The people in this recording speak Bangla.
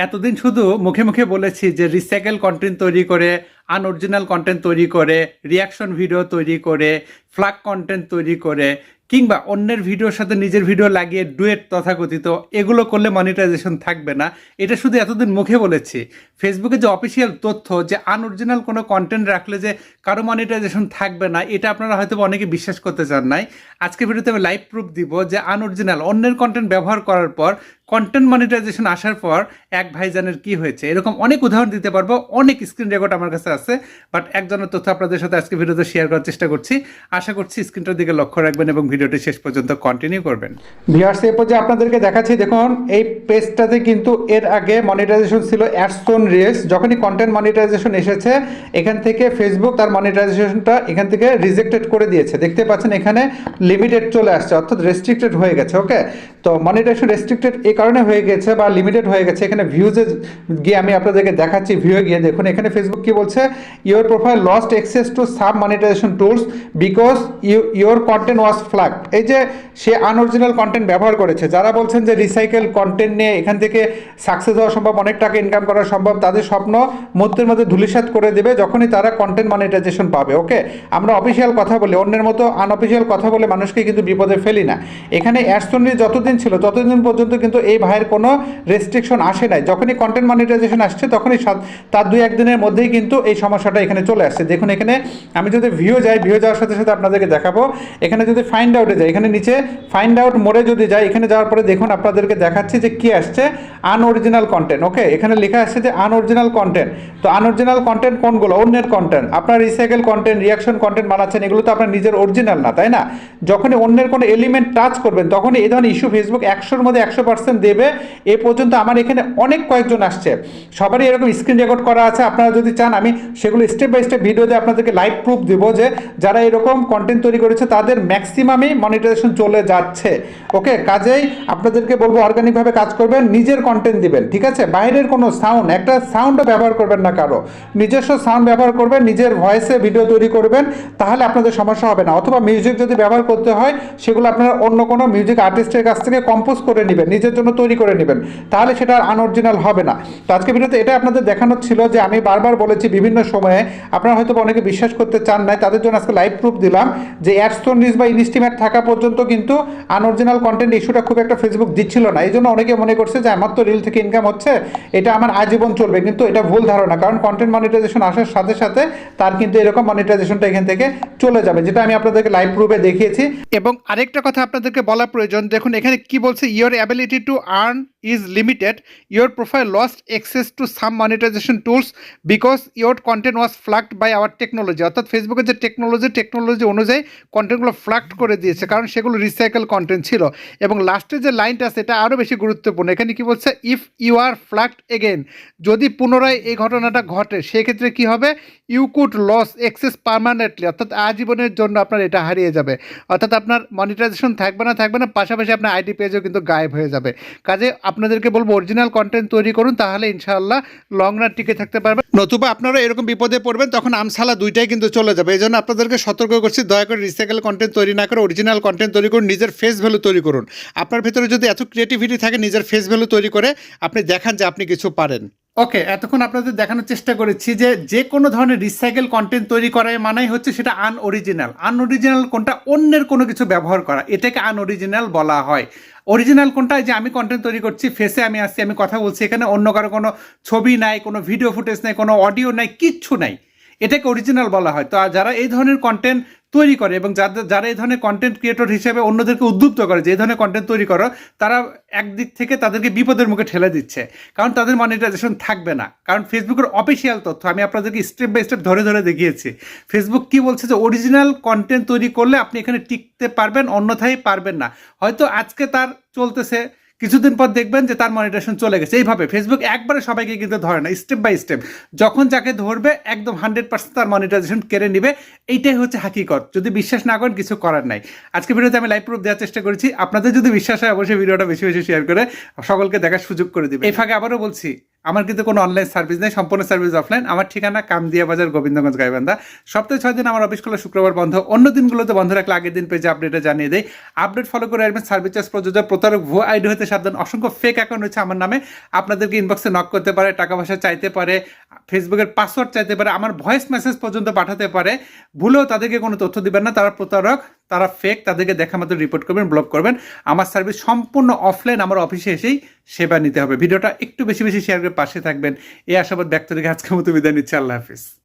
এতদিন শুধু মুখে মুখে বলেছি যে রিসাইকেল কন্টেন্ট তৈরি করে আনঅরিজিনাল কন্টেন্ট তৈরি করে রিয়াকশন ভিডিও তৈরি করে ফ্লাগ কন্টেন্ট তৈরি করে, কিংবা অন্যের ভিডিওর সাথে নিজের ভিডিও লাগিয়ে ডুয়েট তথাকথিত, এগুলো করলে মনিটাইজেশন থাকবে না। এটা শুধু এতদিন মুখে বলেছি। ফেসবুকে যে অফিসিয়াল তথ্য যে আনঅরিজিনাল কোনো কন্টেন্ট রাখলে যে কারও মনিটাইজেশন থাকবে না, এটা আপনারা হয়তো অনেকে বিশ্বাস করতে চান নাই। আজকে ভিডিওতে আমি লাইভ প্রুফ দিব যে আনঅরিজিনাল অন্যের কন্টেন্ট ব্যবহার করার পর কন্টেন্ট মনিটাইজেশন আসার পর এক ভাইজানের কি হয়েছে, এরকম অনেক উদাহরণ দিতে পারব, অনেক স্ক্রিন রেকর্ড আমার কাছে বাট একজনের তথ্য আপনাদের সাথে আজকে ভিডিওতে শেয়ার করার চেষ্টা করছি। আশা করছি স্ক্রিনটার দিকে লক্ষ্য রাখবেন এবং ভিডিওটি শেষ পর্যন্ত কন্টিনিউ করবেন। ভিউয়ার্স এরপর যে আপনাদেরকে দেখাচ্ছি, দেখুন, এই পেজটাতে কিন্তু এর আগে মনিটাইজেশন ছিল অ্যাডসোন রিলস যখনই কন্টেন্ট মনিটাইজেশন এসেছে, এখান থেকে ফেসবুক তার মনিটাইজেশনটা এখান থেকে রিজেক্টেড করে দিয়েছে। দেখতে পাচ্ছেন, এখানে লিমিটেড চলে আসছে, অর্থাৎ রেস্ট্রিক্টেড হয়ে গেছে ওকে তো মনিটাইজেশন রেস্ট্রিক্টেড এই কারণে হয়ে গেছে বা লিমিটেড হয়ে গেছে। এখানে ভিউজে গিয়ে আমি আপনাদেরকে দেখাচ্ছি ভিউয়ে গিয়ে দেখুন। এখানে ফেসবুক কি বলছে? Your profile lost access to sub monetisation tools because you your content was flag এই যে সে আনঅরিজিনাল কন্টেন্ট ব্যবহার করেছে, যারা বলছেন যে রিসাইকেল কন্টেন্ট নিয়ে এখান থেকে সাকসেস হওয়া সম্ভব, অনেক টাকা ইনকাম করা সম্ভব, তাদের স্বপ্ন মুহূর্তের মধ্যে ধুলিসাৎ করে দেবে যখনই তারা কন্টেন্ট মনিটাইজেশন পাবে ওকে আমরা অফিসিয়াল কথা বলি, অন্যের মতো আনঅফিসিয়াল কথা বলে মানুষকে কিন্তু বিপদে ফেলি না। এখানে অ্যাডসনি যতদিন ছিল, ততদিন পর্যন্ত কিন্তু এই ভাইয়ের কোনো রেস্ট্রিকশন আসে নাই। যখনই কন্টেন্ট মনিটাইজেশন আসছে, তখনই তার দুই একদিনের মধ্যেই কিন্তু এই সমস্যাটা এখানে চলে আসছে। দেখুন এখানে আমি যদি ভিউ যাই ভিউ যাওয়ার সাথে সাথে আপনাদেরকে দেখাবো। এখানে যদি ফাইন্ড আউটে যাই, এখানে নিচে ফাইন্ড আউট মোড়ে যদি যাই, এখানে যাওয়ার পরে দেখুন আপনাদেরকে দেখাচ্ছি যে কি আসছে। আনঅরিজিনাল কন্টেন্ট ওকে এখানে লেখা আসছে যে আনঅরিজিনাল কন্টেন্ট তো আনঅরিজিনাল কন্টেন্ট কোনগুলো? অন্যের কন্টেন্ট আপনার রিসাইকেল কন্টেন্ট রিয়াকশন কন্টেন্ট বানাচ্ছেন, এগুলো তো আপনার নিজের অরিজিনাল না, তাই না? যখনই অন্যের কোনো এলিমেন্ট টাচ করবেন, তখনই এই ধরনের ইস্যু ফেসবুক একশোর মধ্যে একশো পার্সেন্ট দেবে। এ পর্যন্ত আমার এখানে অনেক কয়েকজন আসছে। সবারই এরকম স্ক্রিন রেকর্ড করা আছে। আপনারা যদি চান, আমি সেগুলো স্টেপ বাই স্টেপ ভিডিওতে আপনাদেরকে লাইভ প্রুফ দেবো যে যারা এরকম কন্টেন্ট তৈরি করেছে, তাদের ম্যাক্সিমামই মনিটাইজেশন চলে যাচ্ছে। ওকে কাজেই আপনাদেরকে বলব অর্গানিকভাবে কাজ করবেন, নিজের কন্টেন্ট দিবেন, ঠিক আছে? বাইরের কোনো সাউন্ড একটা সাউন্ডও ব্যবহার করবেন না কারও। নিজস্ব সাউন্ড ব্যবহার করবেন, নিজের ভয়েসে ভিডিও তৈরি করবেন, তাহলে আপনাদের সমস্যা হবে না। অথবা মিউজিক যদি ব্যবহার করতে হয়, সেগুলো আপনারা অন্য কোনো মিউজিক আর্টিস্টের কাছ থেকে কম্পোজ করে নেবেন, নিজের জন্য তৈরি করে নেবেন। তাহলে সেটা আনঅরিজিনাল হবে না। তো আজকে ভিডিওতে এটা আপনাদের দেখানোর ছিল যে আমি বারবার বলেছি বিভিন্ন সময়ে, আপনারা হয়তো অনেকে বিশ্বাস করতে চান নাই, তাদের জন্য আজকে লাইভ প্রুফ দিলাম যে অ্যাডস্টোন রিস বা ইনস্টিমেট থাকা পর্যন্ত কিন্তু আনঅরিজিনাল কন্টেন্ট ইস্যুটা খুব একটা ফেসবুক দিচ্ছিল না। এই জন্য অনেকে মনে করছে যে আমার তো রিল থেকে ইনকাম হচ্ছে, এটা আমার আজীবন চলবে। কিন্তু এটা ভুল ধারণা, কারণ কন্টেন্ট মনিটাইজেশন আসার সাথে সাথে তার কিন্তু এরকম মনিটাইজেশনটা এখান থেকে চলে যাবে, যেটা আমি আপনাদেরকে লাইভ প্রুফে দেখিয়েছি। এবং আরেকটা কথা আপনাদেরকে বলা প্রয়োজন, দেখুন এখানে কি বলছে? Your ability to earn is limited your profile lost access to some monetisation tools because your content was flagged by our technology অর্থাৎ ফেসবুকের যে টেকনোলজি টেকনোলজি অনুযায়ী কন্টেন্টগুলো ফ্লাক্ট করে দিয়েছে, কারণ সেগুলো রিসাইকেল কন্টেন্ট ছিল। এবং লাস্টে যে লাইনটা আছে, এটা আরও বেশি গুরুত্বপূর্ণ। এখানে কি বলছে? If you are flagged again যদি পুনরায় এই ঘটনাটা ঘটে, সেক্ষেত্রে কি হবে? You could lose access permanently অর্থাৎ আজীবনের জন্য আপনার এটা হারিয়ে যাবে। অর্থাৎ আপনার মনিটাইজেশন থাকবে না থাকবে না, পাশাপাশি আপনার আইডি পেজও কিন্তু গায়েব হয়ে যাবে। কাজে আপনাদেরকে বলব অরিজিনাল কন্টেন্ট তৈরি করুন, তাহলে ইনশাআল্লাহ লং রান টিকে থাকতে পারবেন। নতুবা আপনারা এরকম বিপদে পড়বেন, তখন আমসালা দুইটাই কিন্তু চলে যাবে। এই জন্য আপনাদেরকে সতর্ক করছি, দয়া করে রিসাইকেল কন্টেন্ট তৈরি না করে অরিজিনাল কন্টেন্ট তৈরি করুন, নিজের ফেস ভ্যালু তৈরি করুন। আপনার ভেতরে যদি এত ক্রিয়েটিভিটি থাকে, নিজের ফেস ভ্যালু তৈরি করে, আপনি দেখান যে আপনি কিছু পারেন। ওকে, এতক্ষণ আপনাদের দেখানোর চেষ্টা করেছি যে যে কোনো ধরনের রিসাইকেল কন্টেন্ট তৈরি করার মানেই হচ্ছে সেটা আনঅরিজিনাল আনঅরিজিনাল কোনটা? অন্যের কোনো কিছু ব্যবহার করা। এটাকে আনঅরিজিনাল বলা হয়। অরিজিনাল কোনটা? যে আমি কন্টেন্ট তৈরি করছি ফেসে আমি আসছি, আমি কথা বলছি, এখানে অন্য কারও কোনো ছবি নাই, কোনো ভিডিও ফুটেজ নাই, কোনো অডিও নাই, কিচ্ছু নাই। এটাকে অরিজিনাল বলা হয়। তো যারা এই ধরনের কন্টেন্ট তৈরি করে এবং যাদের যারা এই ধরনের কন্টেন্ট ক্রিয়েটর হিসেবে অন্যদেরকে উদ্বুদ্ধ করে, যে এই ধরনের কন্টেন্ট তৈরি করো, তারা একদিক থেকে তাদেরকে বিপদের মুখে ঠেলে দিচ্ছে। কারণ তাদের মনিটাইজেশন থাকবে না। কারণ ফেসবুকের অফিসিয়াল তথ্য, আমি আপনাদেরকে স্টেপ বাই স্টেপ ধরে ধরে দেখিয়েছি। ফেসবুক কি বলছে যে অরিজিনাল কন্টেন্ট তৈরি করলে আপনি এখানে টিকতে পারবেন, অন্যথায় পারবেন না। হয়তো আজকে তার চলতেছে কিছুদিন পর দেখবেন যে তার মনিটেশন চলে গেছে। এইভাবে ফেসবুক একবারে সবাইকে কিন্তু ধরে না স্টেপ বাই স্টেপ যখন যাকে ধরবে, একদম হান্ড্রেড পার্সেন্ট তার মনিটাইজেশন কেড়ে নিবে। এইটাই হচ্ছে হাকিকত। যদি বিশ্বাস না করেন, কিছু করার নাই। আজকে ভিডিওতে আমি লাইভ প্রুফ দেওয়ার চেষ্টা করেছি। আপনাদের যদি বিশ্বাস হয়, অবশ্যই ভিডিওটা বেশি বেশি শেয়ার করে সকলকে দেখার সুযোগ করে দিবে এই ফাঁকে আবারও বলছি আমার কিন্তু কোনো অনলাইন সার্ভিস নেই, সম্পূর্ণ সার্ভিস অফলাইন আমার ঠিকানা কামদিয়া বাজার, গোবিন্দগঞ্জ, গাইবান্ধা। সপ্তাহে ছয় দিন আমার অফিস খোলা, শুক্রবার বন্ধ। অন্য দিনগুলোতে বন্ধ রাখলে আগের দিন পেজে আপডেটে জানিয়ে দেয় আপডেট ফলো করে রাখবেন সার্ভিস চার্জ প্রযোজক, প্রতারক, ভুয়া আইডি হতে সাবধান। অসংখ্য ফেক অ্যাকাউন্ট হচ্ছে আমার নামে। আপনাদেরকে ইনবক্সে নক করতে পারে, টাকা পয়সা চাইতে পারে ফেসবুকের পাসওয়ার্ড চাইতে পারে, আমার ভয়েস মেসেজ পর্যন্ত পাঠাতে পারে, ভুলেও তাদেরকে কোনো তথ্য দিবেন না, তারা প্রতারক, তারা ফেক তাদেরকে দেখা মাত্র রিপোর্ট করবেন ব্লক করবেন। আমার সার্ভিস সম্পূর্ণ অফলাইন আমার অফিসে এসেই সেবা নিতে হবে। ভিডিওটা একটু বেশি বেশি শেয়ার করে পাশে থাকবেন। এই আশাবাদ ব্যক্ত রেখে আজকের মতো বিদায় নিচ্ছি, আল্লাহ হাফিজ।